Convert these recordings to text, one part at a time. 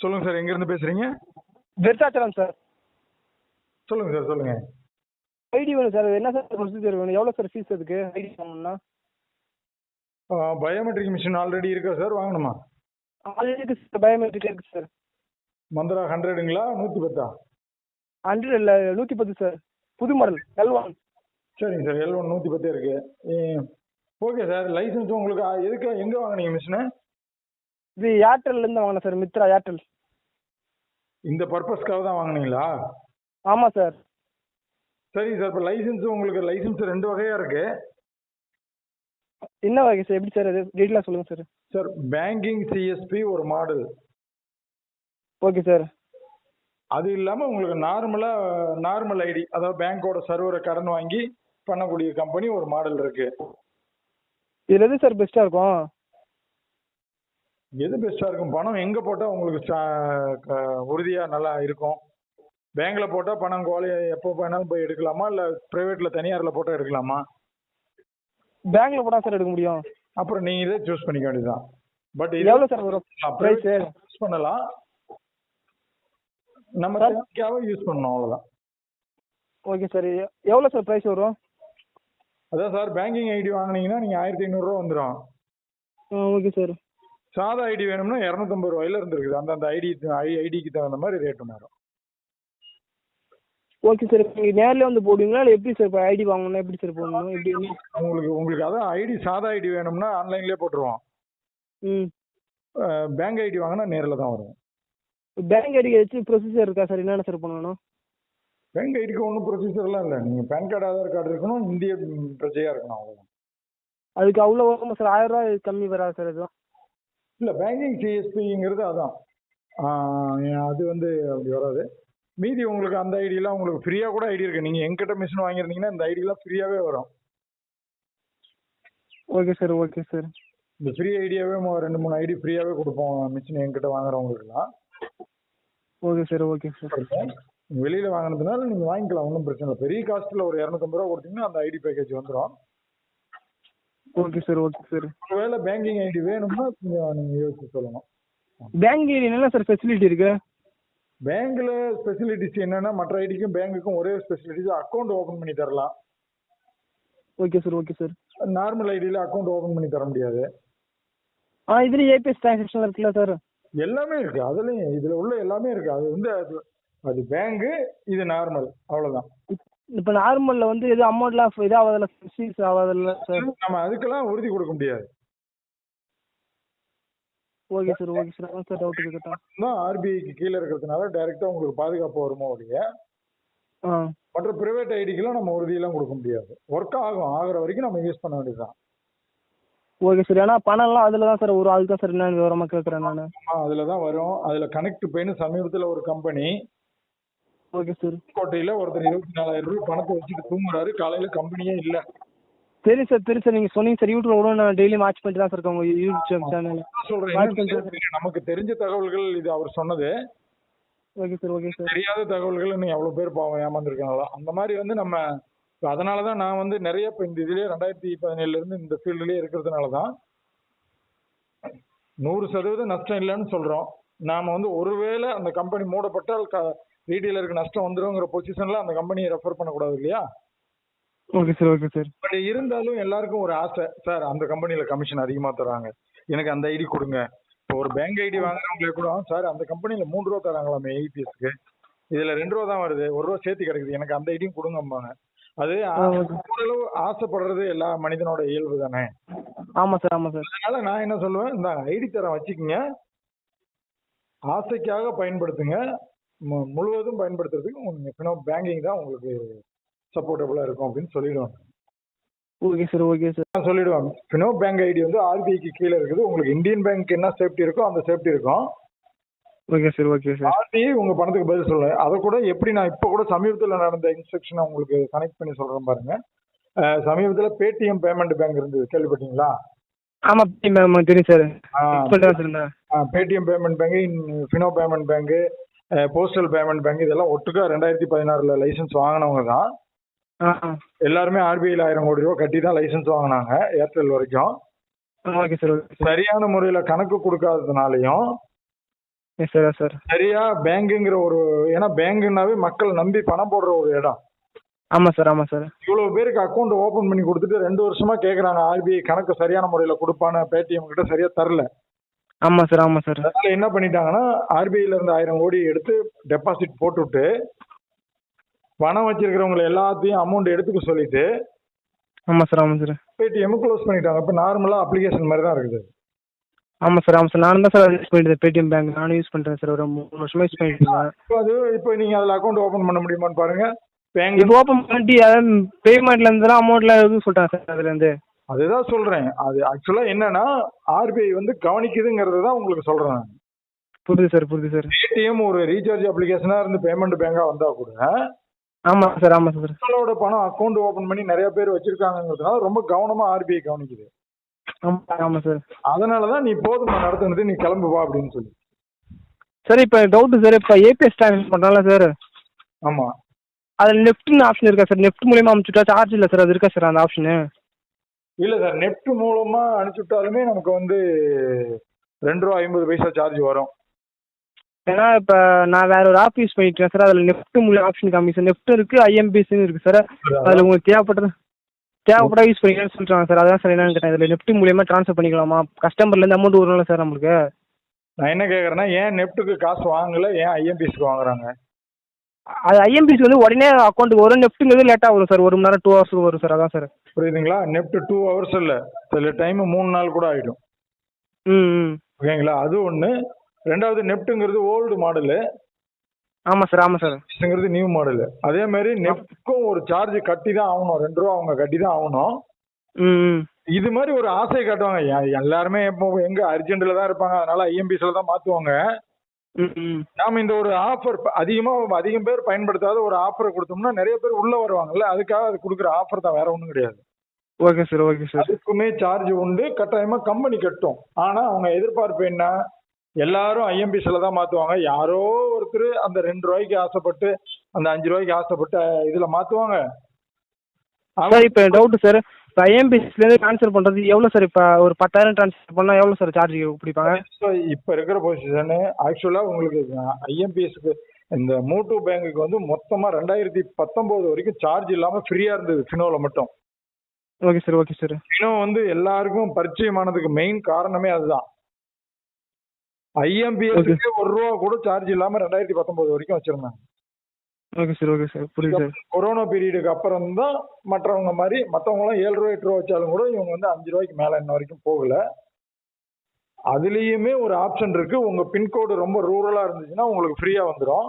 சொல்லுங்க சார் எங்கேருந்து பேசுறீங்க? விருத்தாச்சலம் சார். சொல்லுங்க சார் சொல்லுங்க. ஐடி வேணும் சார் என்ன சார் ப்ரொசீஜர் வேணும்? எவ்வளோ சார் ஃபீஸ் அதுக்கு? ஐடி வாங்கணும்னா பயோமெட்ரிக் மிஷின் ஆல்ரெடி இருக்கா சார்? வாங்கணுமா? ஆல்ரெடி இருக்கு சார் பயோமெட்ரிக் இருக்கு சார். மந்த்ரா ஹண்ட்ரடுங்களா நூற்றி பத்தா? ஹண்ட்ரட் இல்லை நூற்றி பத்து சார். புது மாடல் எல் ஒன் சரிங்க சார் எல் ஒன் நூற்றி பத்தே இருக்கு. ஓகே சார் லைசன்ஸ் உங்களுக்கு எதுக்கு எங்கே வாங்குனீங்க மிஷினு இது ஏர்டெல்லேருந்து வாங்கினேன் சார் மித்ரா ஏர்டெல் இந்த பர்பஸ்க்காக தான் வாங்குனீங்களா? ஆமாம் சார் சரிங்க சார் இப்போ லைசன்ஸ் உங்களுக்கு லைசன்ஸ் ரெண்டு வகையாக இருக்கு. என்ன வகை சார் எப்படி சார் அது? டீட்டெயிலாக சொல்லுங்கள் சார் சார் பேங்கிங் சிஎஸ்பி ஒரு மாடல் ஓகே சார் அது இல்லாமல் உங்களுக்கு நார்மலாக நார்மல் ஐடி அதாவது பேங்க்கோட சர்வரை கடன் வாங்கி பண்ணக்கூடிய கம்பெனி ஒரு மாடல் இருக்கு. இதில் எது சார் பெஸ்ட்டாக இருக்கும்? எது பெஸ்ட்டாக இருக்கும்? பணம் எங்கே போட்டால் உங்களுக்கு சா- க- உறுதியா நல்லா இருக்கும்? பேங்க்ல போட்டால் பணம் கோழி எப்போ வேணாலும் போய் எடுக்கலாமா? இல்லை ப்ரைவேட்டில் தனியாரில் போட்டால் எடுக்கலாமா? பேங்க்ல போனால் சார் எடுக்க முடியும். அப்புறம் நீங்கள் இதே சூஸ் பண்ணிக்க வேண்டியதுதான். பட் எவ்வளோ சார் வரும்? ப்ரைஸு யூஸ் பண்ணலாம். நம்ம? தேவைக்காக யூஸ் பண்ணணும் அவ்வளோதான் ஓகே சார் எவ்வளோ சார் ப்ரைஸ் வரும்? அதான் சார் பேங்கிங் ஐடி வாங்குனீங்கன்னா நீங்கள் ஆயிரத்தி ஐநூறுரூவா வந்துடும் ஓகே சார் சாதா ஐடி வேணும்னா இரநூத்தம்பது ரூபாயில இருந்து இருக்குது அந்தந்த ஐடி ஐடிக்கு தகுந்த மாதிரி ரேட் மாறும் ஓகே சார் நீங்கள் நேர்லேயே வந்து போடுவீங்களா? இல்லை எப்படி சார் இப்போ ஐடி வாங்கணும்னா எப்படி சார் போடணும்? எப்படி உங்களுக்கு உங்களுக்கு அதான் ஐடி சாதா ஐடி வேணும்னா ஆன்லைன்லேயே போட்டுருவோம். ம். பேங்க் ஐடி வாங்கினா நேரில் தான் வரும். பேங்க் ஐடி ஏதாச்சும் ப்ரொசீஜர் இருக்கா சார் என்னென்ன சார் பண்ணணும்? பேங்க் ஐடிக்கு ஒன்றும் ப்ரொசீஜர்லாம் இல்லை. நீங்கள் பேன் கார்டு ஆதார் கார்டு இருக்கணும் இந்திய ம், பிரஜையா இருக்கணும் அவ்வளோதான் அதுக்கு அவ்வளோ வருமா சார் ஆயிரம் ரூபாய் கம்மி வராது சார் எதுவும்? இல்லை பேங்கிங் சிஎஸ்பிங்கிறது அதான். அது வந்து அப்படி வராது. மீதி உங்களுக்கு அந்த ஐடியெலாம் உங்களுக்கு ஃப்ரீயாக கூட ஐடி இருக்கு. நீங்கள் எங்கிட்ட மிஷின் வாங்கியிருந்தீங்கன்னா இந்த ஐடியெலாம் ஃப்ரீயாகவே வரும். ஓகே சார் ஓகே சார் இந்த ஃப்ரீ ஐடியாவே ரெண்டு மூணு ஐடி ஃப்ரீயாகவே கொடுப்போம் மிஷின் எங்கிட்ட வாங்குறவங்களுக்குலாம். ஓகே சார் ஓகே சார் வெளியில வாங்கினதுனால நீங்க வாங்கிக்கலாம். ஒன்றும் பிரச்சனை இல்லை. பெரிய காஸ்ட்ல ஒரு இரநூத்தம்பது ரூபா கொடுத்தீங்கன்னா அந்த ஐடி பேக்கேஜ் வந்துடும் ஓகே சார் ஓகே சார் ஒருவேளை பேங்கிங் ஐடி வேணும்னா கொஞ்சம் நீங்க யோசிச்சு சொல்லணும். பேங்க் ஐடி என்ன சார் ஃபெசிலிட்டி இருக்கு? பேங்க்ல ஸ்பெசிலிட்டிஸ் என்னன்னா மற்ற ஐடிக்கும் பேங்குக்கும் ஒரே ஸ்பெசிலிட்டிஸ் அக்கௌண்ட் ஓபன் பண்ணி தரலாம். Okay sir okay sir normal ஐடியில அக்கௌண்ட் ஓபன் பண்ணி தர முடியாது. ஆ இதுலேயும் ஏபிஎஸ் ட்ரான்சாக்ஷன் இருக்குல்ல சார் எல்லாமே இருக்கு. அதுலயும் இதுல உள்ள எல்லாமே இருக்கு. அது வந்து அது அது பேங்கு இது நார்மல் அவ்வளவுதான். இப்போ நார்மலில் வந்து எதுவும் அமௌண்ட்லாம் இதாகாதில்ல ஃபீஸ் ஆகாதில்ல சார் நம்ம அதுக்கெல்லாம் உறுதி கொடுக்க முடியாது. ஓகே சார் ஓகே சார் அதான் சார் டவுட் கேட்டேன் தான் ஆர்பிஐக்கு கீழே இருக்கிறதுனால டைரக்டா உங்களுக்கு பாதுகாப்பு வருமோ ஒழிய மற்ற பிரைவேட் ஐடிக்கெல்லாம் நம்ம உறுதியெல்லாம் கொடுக்க முடியாது. ஒர்க் ஆகும் ஆகுற வரைக்கும் நம்ம யூஸ் பண்ண வேண்டியதுதான். ஓகே சார் ஏன்னா பணம்லாம் அதில் தான் சார் வரும் அதுக்கு தான் சார் என்னன்னு விவரமாக கேட்குறேன் நான். அதுல தான் வரும். அதுல கனெக்ட் பெயின் சமீபத்துல ஒரு கம்பெனி ஓகே சார் கோட்டையில ஒருத்தர் இருபத்தி நாலாயிரம் ரூபாய் பணத்தை வச்சுட்டு தூங்குறாரு. காலையில கம்பெனியே இல்ல. சரி சார் சரி சார் நீங்கள் சொன்னீங்க சார் யூடியூப்ல கூட நான் டெய்லி வாட்ச் பண்ணிட்டு தான் சார் உங்கள் யூடியூப் சேனல் சொல்றேன். நமக்கு தெரிஞ்ச தகவல்கள் இது அவர் சொன்னது. ஓகே சார் ஓகே சார் தெரியாத தகவல்கள் இன்னும் எவ்வளவு பேர் பாவம் ஏமாந்துருக்காங்களோ? அந்த மாதிரி வந்து நம்ம அதனாலதான் நான் வந்து நிறைய இப்ப இந்த இதுலயே ரெண்டாயிரத்தி பதினேழுல இருந்து இந்த ஃபீல்டுலயே இருக்கிறதுனாலதான் நூறு சதவீதம் நஷ்டம் இல்லைன்னு சொல்றோம். நாம வந்து ஒருவேளை அந்த கம்பெனி மூடப்பட்டால் ரீட்டெயிலருக்கு நஷ்டம் வந்துருங்கிற பொசிஷன்ல அந்த கம்பெனியை ரெஃபர் பண்ணக்கூடாது இல்லையா? Okay sir okay sir. But இருந்தாலும் எல்லாருக்கும் ஒரு ஆசை. சார் அந்த கம்பெனில கமிஷன் அதிகமா தராங்க. எனக்கு அந்த ஐடி கொடுங்க. இப்போ ஒரு பேங்க் ஐடி வாங்குறவங்களே கூட சார் அந்த கம்பெனில மூணு ரூபா தராங்களாமே ஏபிஎஸ்க்கு இதுல ரெண்டு ரூபா தான் வருது. ஒரு ரூபா சேர்த்து கிடைக்குது. எனக்கு அந்த ஐடியும் கொடுங்கம்பாங்க. அது. ஓரளவு ஆசைப்படுறது எல்லா மனிதனோட இயல்பு தானே? ஆமாம் சார் ஆமாம் சார். அதனால நான் என்ன சொல்லுவேன் இந்த ஐடி தரம் வச்சுக்கோங்க. ஆசைக்காக பயன்படுத்துங்க. முழுவதும் பயன்படுத்துறதுக்கு உங்க ஃபினோ பேங்கிங் தான் உங்களுக்கு சப்போர்ட்டபுளா இருக்கும் அப்படின்னு சொல்லிடுவாங்க. Okay sir okay sir. நான் சொல்லிடுவேன். ஃபினோ பேங்க் ஐடி வந்து ஆர்பிஐக்கு கீழே இருக்குது. உங்களுக்கு இந்தியன் பேங்க் என்ன சேஃப்டி இருக்கோ அந்த சேஃப்டி இருக்கும். Okay sir okay sir. RBI உங்க பணத்துக்கு பதில் சொல்ல அதை கூட எப்படி நான் இப்போ கூட சமீபத்தில் நடந்த இன்ஸ்ட்ரக்ஷனை உங்களுக்கு கனெக்ட் பண்ணி சொல்றேன் பாருங்க. சமீபத்தில் பேடிஎம் பேமெண்ட் பேங்க் இருந்தது. கேள்விப்பட்டீங்களா? ஆமாம் மேம் தெரியும் sir. Paytm payment bank Fino payment bank postal payment bank இதெல்லாம் ஒட்டுக்கா ரெண்டாயிரத்தி பதினாறுல லைசன்ஸ் வாங்கினவங்க தான். எல்லாருமே ஆர்பிஐல ஆயிரம் கோடி ரூபா கட்டி தான் லைசன்ஸ் வாங்கினாங்க ஏர்டெல் வரைக்கும். ஓகே சார் சரியான முறையில் கணக்கு கொடுக்காததுனாலையும் சார் சார் சரியா பேங்குங்கிற ஒரு ஏன்னா பேங்குனாவே மக்கள் நம்பி பணம் போடுற ஒரு இடம். ஆமாம் சார் ஆமாம் சார் இவ்வளவு பேருக்கு அக்கௌண்ட் ஓபன் பண்ணி கொடுத்துட்டு ரெண்டு வருஷமா கேக்குறாங்க ஆர்பிஐ கணக்கு சரியான முறையில கொடுப்பான்னு பேடிஎம் கிட்ட சரியா தரல. ஆமாம் சார் ஆமாம் சார். அதனால என்ன பண்ணிட்டாங்கன்னா ஆர்பிஐல இருந்து ஆயிரம் கோடி எடுத்து டெபாசிட் போட்டுவிட்டு பணம் வச்சிருக்கிறவங்களை எல்லாத்தையும் அமௌண்ட் எடுத்துக்க சொல்லிட்டு ஆமாம் சார் ஆமாம் சார். பேடிஎம் க்ளோஸ் பண்ணிட்டாங்க. இப்போ நார்மலா அப்ளிகேஷன் மாதிரி தான் இருக்குது. ஆமாம் சார் ஆமாம் சார். நானும் தான் சார் யூஸ் பண்ணிட்டு பேடிஎம் பேங்க் நானும் யூஸ் பண்ணுறேன் சார். ஒரு மூணு வருஷமா யூஸ் பண்ணிட்டு இருக்கேன். இப்போ அது இப்போ நீங்க அதுல அக்கௌண்ட் ஓபன் பண்ண முடியுமான்னு பாருங்க. பேங்க் இப்போ ஓப்பன் பண்ணிட்டு பேமெண்ட்ல இருந்தெல்லாம் அமௌண்ட்லாம் எதுவும் சொல்லிட்டாங்க சார் அதுலேருந்து அதுதான் சொல்றேன். அது ஆக்சுவலா என்னன்னா ஆர்பிஐ வந்து கவனிக்குதுங்கிறது தான் உங்களுக்கு சொல்றேன் நான். புரியுது சார் புரியுது சார் பேடிஎம் ஒரு ரீசார்ஜ் அப்ளிகேஷனா இருந்து பேமெண்ட் பேங்கா வந்தா கூட ஆமாம் சார் ஆமாம் சார் மக்களோட பணம் அக்கௌண்ட் ஓபன் பண்ணி நிறைய பேர் வச்சிருக்காங்கிறதுனால ரொம்ப கவனமா ஆர்பிஐ கவனிக்குது. ஆமாம் ஆமாம் சார் அதனாலதான் நீ போதும் நடத்துனது நீ கிளம்பு வா அப்படின்னு சொல்லி. சார் இப்போ டவுட்டு சார் இப்போ ஏபிஎஸ் ட்ரான்ஸ்ஃபர் பண்ணுறோம்ல சார் ஆமா. அதில் நெஃப்ட்னு ஆப்ஷன் இருக்கா சார் நெஃப்ட் மூலியமா அமுச்சுட்டா சார்ஜ் இல்லை சார் அது இருக்கா சார் அந்த ஆப்ஷனு இல்ல சார் நெஃப்ட் மூலமா அனுப்பிச்சுட்டாலுமே நமக்கு வந்து ரெண்டு ரூபா ஐம்பது பைசா சார்ஜ் வரும். ஏன்னா இப்போ நான் வேற ஒரு ஆப் யூஸ் பண்ணிட்டேன் சார் அதில் நெஃப்ட் மூலியம் ஆப்ஷன் காமி சார் நெஃப்ட் இருக்கு ஐஎம்பிஎஸ்ன்னு இருக்கு சார் அதில் உங்களுக்கு தேவைப்பட்டது தேவைப்பட்டா யூஸ் பண்ணிக்கலாம்னு சொல்லிட்டாங்க சார் அதான் சார் என்னன்னு கேட்டேன். இதில் நெஃப்ட் மூலியமா ட்ரான்ஸ்ஃபர் பண்ணிக்கலாமா? கஸ்டமர்லேருந்து அமௌண்ட் வரும்ல சார் நம்மளுக்கு? நான் என்ன கேக்குறேன்னா ஏன் நெஃப்ட்டுக்கு காசு வாங்கல ஏன் ஐஎம்பிஎஸ்க்கு வாங்குறாங்க? அது ஐஎம்பிஎஸ் வந்து உடனே அக்கௌண்ட்டுக்கு வரும். நெஃப்ட்டுங்கிறது லேட்டாக வரும் சார் ஒரு மணி நேரம் டூ ஹவர்ஸ்க்கு வரும் சார் அதான் சார் புரியுதுங்களா? நெஃப்ட் டூ ஹவர்ஸ் இல்ல. சில டைம் மூணு நாள் கூட ஆயிடும். ம் ஓகேங்களா? அது ஒண்ணு. ரெண்டாவது நெஃப்ட்டுங்கிறது ஓல்டு மாடலு ஆமாம் சார் ஆமாம் சார் நியூ மாடல் அதே மாதிரி நெஃப்ட்க்கும் ஒரு சார்ஜ் கட்டி தான் ஆகணும். ரெண்டு ரூபா அவங்க கட்டி தான் ஆகணும். ம் இது மாதிரி ஒரு ஆசை காட்டுவாங்க. எல்லாருமே இப்போ எங்க அர்ஜென்ட்ல தான் இருப்பாங்க. அதனால ஐஎம்பிஎஸ்ல தான் மாத்துவாங்க. ம் ம் நாம இந்த ஒரு ஆஃபர் அதிகமா அதிகம் பேர் பயன்படுத்தாத ஒரு ஆஃபரை கொடுத்தோம்னா நிறைய பேர் உள்ள வருவாங்கல்ல அதுக்காக அது கொடுக்குற ஆஃபர் தான் வேற ஒன்றும் கிடையாது. Okay sir okay sir. அதுக்குமே சார்ஜ் உண்டு கட்டாயமா கம்பெனி கட்டும். ஆனா அவங்க எதிர்பார்ப்பு என்ன? எல்லாரும் ஐஎம்பிஎஸ்ல தான் மாத்துவாங்க. யாரோ ஒருத்தர் அந்த ரெண்டு ரூபாய்க்கு ஆசைப்பட்டு அந்த அஞ்சு ரூபாய்க்கு ஆசைப்பட்டு இதுல மாத்துவாங்க. சார் இப்போ டவுட்டு சார் இப்போ ஐஎம்பிஎஸ்லேருந்து ட்ரான்ஸ்ஃபர் பண்ணுறது எவ்வளோ சார் இப்போ ஒரு பத்தாயிரம் ட்ரான்ஸ்ஃபர் பண்ணால் எவ்வளோ சார் சார்ஜ் பிடிப்பாங்க இப்ப இப்ப இருக்கிற பொசிஷனு ஆக்சுவலா உங்களுக்கு ஐஎம்பிஎஸ்க்கு இந்த மூட்டு பேங்குக்கு வந்து மொத்தமா ரெண்டாயிரத்தி பத்தொன்பது வரைக்கும் சார்ஜ் இல்லாம ஃப்ரீயா இருந்தது ஃபினோல மட்டும். Okay sir okay sir Fino வந்து எல்லாருக்கும் பரிச்சயமானதுக்கு மெயின் காரணமே அதுதான். ஐஎம்பிஎஸ்க்கு ஒரு ரூபா கூட சார்ஜ் இல்லாம ரெண்டாயிரத்தி பத்தொன்பது வரைக்கும் வச்சிருந்தாங்க ஓகே சார் ஓகே சார் புரியுது சார் கொரோனா பீரியடுக்கு அப்புறம் தான் மற்றவங்க மாதிரி மற்றவங்களாம் ஏழு ரூபா எட்டு ரூபா வச்சாலும் கூட இவங்க வந்து அஞ்சு ரூபாய்க்கு மேல இன்ன வரைக்கும் போகல. அதுலயுமே ஒரு ஆப்ஷன் இருக்கு. உங்க பின்கோடு ரொம்ப ரூரலா இருந்துச்சுன்னா உங்களுக்கு ஃப்ரீயா வந்துடும்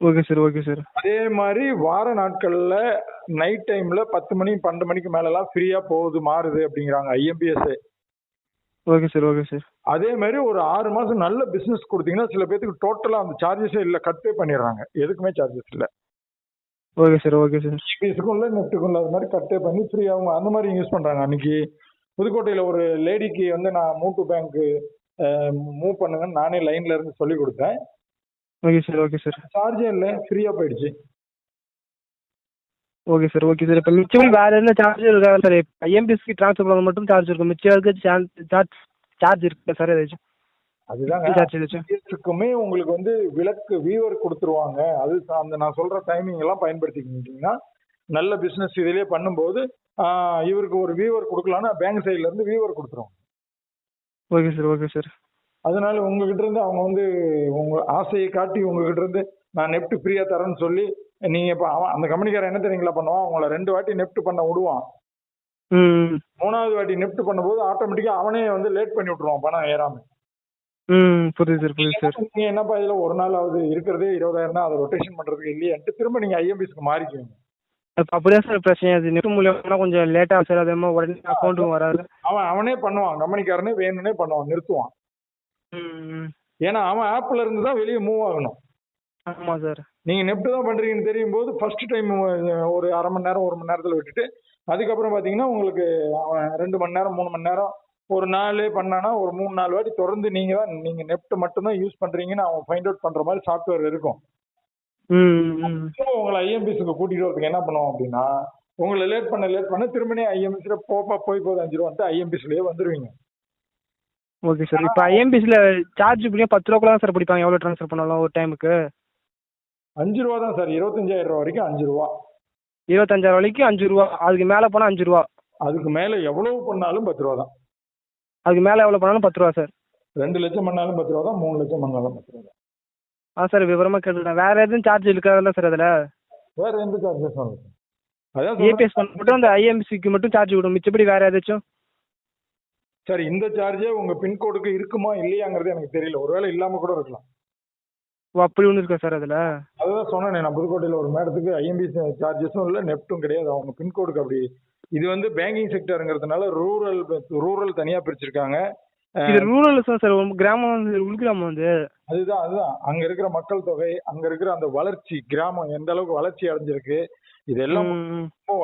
ஓகே சார் ஓகே சார் அதே மாதிரி வார நாட்கள்ல நைட் டைம்ல பத்து மணி பன்னெண்டு மணிக்கு மேலலாம் ஃப்ரீயா போகுது மாறுது அப்படிங்கிறாங்க. IMPS okay sir okay sir. அதே மாதிரி ஒரு ஆறு மாசம் நல்ல பிசினஸ் கொடுத்தீங்கன்னா சில பேத்துக்கு டோட்டலா அந்த சார்ஜஸே இல்ல கட் பே பண்ணிடுறாங்க. எதுக்குமே சார்ஜஸ் இல்ல. Okay sir okay sir. ஐபிஎஸ்க்கும் இல்ல நெட்டுக்கும் இல்ல அது மாதிரி கட் பே பண்ணி ஃப்ரீயாகவும் அந்த மாதிரி யூஸ் பண்றாங்க. அன்னைக்கு புதுக்கோட்டையில ஒரு லேடிக்கு வந்து நான் மூட்டு பேங்க் மூவ் பண்ணுங்கன்னு நானே லைன்ல இருந்து சொல்லி கொடுத்தேன். Okay sir okay sir. சார்ஜே இல்லை ஃப்ரீயா போயிடுச்சு. ஓகே சார் ஓகே சார் இப்போ மிச்சம் வேறு என்ன சார்ஜ் இருக்கா? சார் ஐஎம்பிஎஸ்க்கு ட்ரான்ஸ்ஃபர் பண்ண மட்டும் சார்ஜ் இருக்கும். மிச்சம் இருக்க சார்ஜ் சார்ஜ் இருக்கு சார் ஏதாச்சும்? சார்ஜ் ஐபிஎஸ்க்குமே உங்களுக்கு வந்து விளக்கு வீவர் கொடுத்துருவாங்க. அது அந்த நான் சொல்ற டைமிங் எல்லாம் பயன்படுத்திக்கிட்டீங்கன்னா நல்ல பிசினஸ் இதுலயே பண்ணும்போது இவருக்கு ஒரு வீவர் கொடுக்கலாம்னா பேங்க் சைடுல இருந்து வீவர் கொடுத்துருவாங்க. ஓகே சார் ஓகே சார் அதனால உங்ககிட்ட இருந்து அவங்க வந்து உங்க ஆசையை காட்டி உங்ககிட்ட இருந்து நான் நெஃப்ட் ஃப்ரீயா தரேன்னு சொல்லி நீங்க இப்ப அவன் அந்த கம்பெனிக்காரன் என்ன தெரியுங்களா பண்ணுவான்? உங்களை ரெண்டு வாட்டி நெஃப்ட் பண்ண விடுவான். மூணாவது வாட்டி நெஃப்ட் பண்ணும்போது ஆட்டோமேட்டிக்கா அவனே வந்து லேட் பண்ணி விட்டுருவான் பணம் ஏறாம. ம் புரியுது சார் புரியுது சார் நீங்க என்னப்பா இதுல ஒரு நாள் ஆகுது இருக்கிறதே இருபதாயிரம் தான் அதை ரொட்டேஷன் பண்றதுக்கு இல்லையான்ட்டு திரும்ப நீங்க ஐஎம்பிஎஸ்க்கு மாறிக்குவீங்க அப்படியே சார் பிரச்சனை அது? நெட் மூலியமாக கொஞ்சம் லேட்டாக சார் அதே மாதிரி உடனே அக்கௌண்ட்டுக்கும் வராது. அவன் அவனே பண்ணுவான் கம்பெனிக்காரனே வேணும்னே பண்ணுவான் நிறுத்துவான். ஏன்னா அவன் ஆப்ல இருந்து தான் வெளியே மூவ் ஆகணும். ஆமாம் சார் நீங்க நெப்ட் தான் பண்றீங்கன்னு தெரியும் போது ஃபர்ஸ்ட் டைம் ஒரு அரை மணி நேரம் ஒரு மணி நேரத்துல விட்டுட்டு அதுக்கப்புறம் பாத்தீங்கன்னா உங்களுக்கு அவன் ரெண்டு மணி நேரம் மூணு மணி நேரம் ஒரு நாளே பண்ணானா ஒரு மூணு நாலு வாட்டி தொடர்ந்து நீங்க தான் நீங்க நெப்ட் மட்டும் தான் யூஸ் பண்றீங்கன்னு அவன் ஃபைண்ட் அவுட் பண்ற மாதிரி சாஃப்ட்வேர் இருக்கும். உங்களை ஐஎம்பிஎஸ்க்கு கூட்டிட்டு வரதுக்கு என்ன பண்ணுவோம் அப்படின்னா உங்களை லேட் பண்ண லேட் பண்ண திரும்பனே ஐஎம்பிஎஸ்ல போப்பா போய் போகுது அஞ்சு ரூபான்ட்டு ஐஎம்பிஎஸ்லயே வந்துருவீங்க. ஓகே சார் இப்போ ஐஎம்பிஎஸ்ல சார்ஜ் இப்படியும் பத்து ரூபாக்குள்ள சார் பிடிப்பாங்க. எவ்வளோ ட்ரான்ஸ்ஃபர் பண்ணாலும் ஒரு டைமுக்கு அஞ்சு ரூபா தான் சார். இருபத்தஞ்சாயிரம் ரூபா வரைக்கும் அஞ்சு ரூபா இருபத்தஞ்சாயிரம் வரைக்கும் அஞ்சு ரூபா அதுக்கு மேலே போனால் அஞ்சு ரூபா அதுக்கு மேல எவ்வளவு பண்ணாலும் பத்து ரூபா தான். அதுக்கு மேலே எவ்வளோ பண்ணாலும் பத்து ரூபா சார். ரெண்டு லட்சம் பண்ணாலும் பத்து ரூபா தான் மூணு லட்சம் பண்ணாலும் பத்து ரூபா தான். ஆ சார் விவரமாக கேட்டுட்டேன் வேறு எதுவும் சார்ஜ் இருக்காதுல்ல சார் அதில்? வேற எந்த சார்ஜஸ் இல்லை அதான். ஏபிஎஸ் பண்ண மட்டும் அந்த ஐஎம்பிசிக்கு மட்டும் சார்ஜ் விடும். மிச்சப்படி வேறு ஏதாச்சும் சார் இந்த சார்ஜே உங்க பின்கோடுக்கு இருக்குமா இல்லையாங்கிறது எனக்கு தெரியல. ஒருவேளை இல்லாம கூட இருக்கலாம். ஓ அப்படி ஒன்று இருக்கா சார் அதில்? அதுதான் சொன்னேனே நான் புதுக்கோட்டையில் ஒரு மேடத்துக்கு ஐஎம்பி சார்ஜஸும் இல்லை நெப்டும் கிடையாது. அவங்க பின்கோடுக்கு அப்படி. இது வந்து பேங்கிங் செக்டருங்கிறதுனால ரூரல் ரூரல் தனியா பிரிச்சிருக்காங்க. இது ரூரல் தான் சார் கிராமம் வந்து உள்கிராமம் வந்து. அதுதான் அதுதான். அங்க இருக்கிற மக்கள் தொகை அங்க இருக்கிற அந்த வளர்ச்சி கிராமம் எந்த அளவுக்கு வளர்ச்சி அடைஞ்சிருக்கு இதெல்லாம்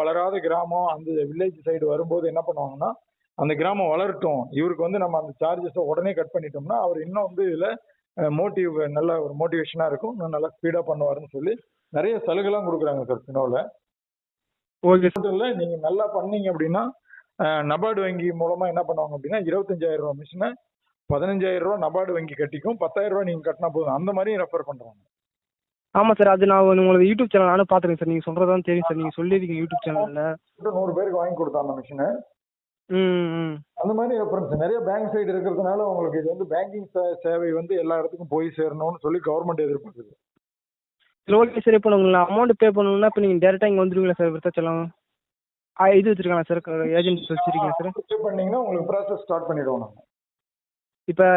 வளராத கிராமம். அந்த வில்லேஜ் சைடு வரும்போது என்ன பண்ணுவாங்கன்னா அந்த கிராமம் வளரட்டும். இவருக்கு வந்து நம்ம அந்த சார்ஜஸை உடனே கட் பண்ணிட்டோம்னா அவர் இன்னும் வந்து இதுல மோட்டிவ் நல்ல ஒரு மோட்டிவேஷனா இருக்கும். இன்னும் நல்லா ஸ்பீடா பண்ணுவாருன்னு சொல்லி நிறைய சலுகைலாம் கொடுக்குறாங்க சார் பினோல ஓகே மட்டும் இல்ல நீங்க நல்லா பண்ணீங்க அப்படின்னா நபார்டு வங்கி மூலமா என்ன பண்ணுவாங்க அப்படின்னா இருபத்தஞ்சாயிரம் ரூபாய் மிஷினை பதினஞ்சாயிரம் ரூபாய் நபார்டு வங்கி கட்டிக்கும். பத்தாயிரம் ரூபாய் நீங்க கட்டினா போதும். அந்த மாதிரியும் ரெஃபர் பண்றாங்க. ஆமாம் சார் அது நான் உங்களோட யூடியூப் சேனல் நானும் பார்த்துருக்கேன் சார் நீங்கள் சொல்கிறதான் தெரியும் சார் நீங்கள் சொல்லியிருக்கீங்க யூடியூப் சேனலில் நூறு பேருக்கு வாங்கி கொடுத்தா அந்த மிஷினை அந்த மாதிரி ரெஃபரன்ஸ் நிறைய பேங்க் சைடு இருக்கிறதுனால உங்களுக்கு இது வந்து பேங்கிங் சேவை வந்து எல்லா இடத்துக்கும் போய் சேரணும்னு சொல்லி கவர்மெண்ட் எதிர்பார்க்குது. சரி ஓகே சார் இப்போ உங்களுக்கு அமௌண்ட் பே பண்ணணும்னா இப்போ நீங்கள் டேரெக்டாக இங்கே வந்துருவீங்களா சார் விருத்தாச்சலம் ஆ இது வச்சுருக்காங்க சார் ஏஜென்சி வச்சுருக்கீங்களா சார் பே பண்ணீங்கன்னா உங்களுக்கு ப்ராசஸ் ஸ்டார்ட் பண்ணிடுவோம் நாங்கள் இப்போ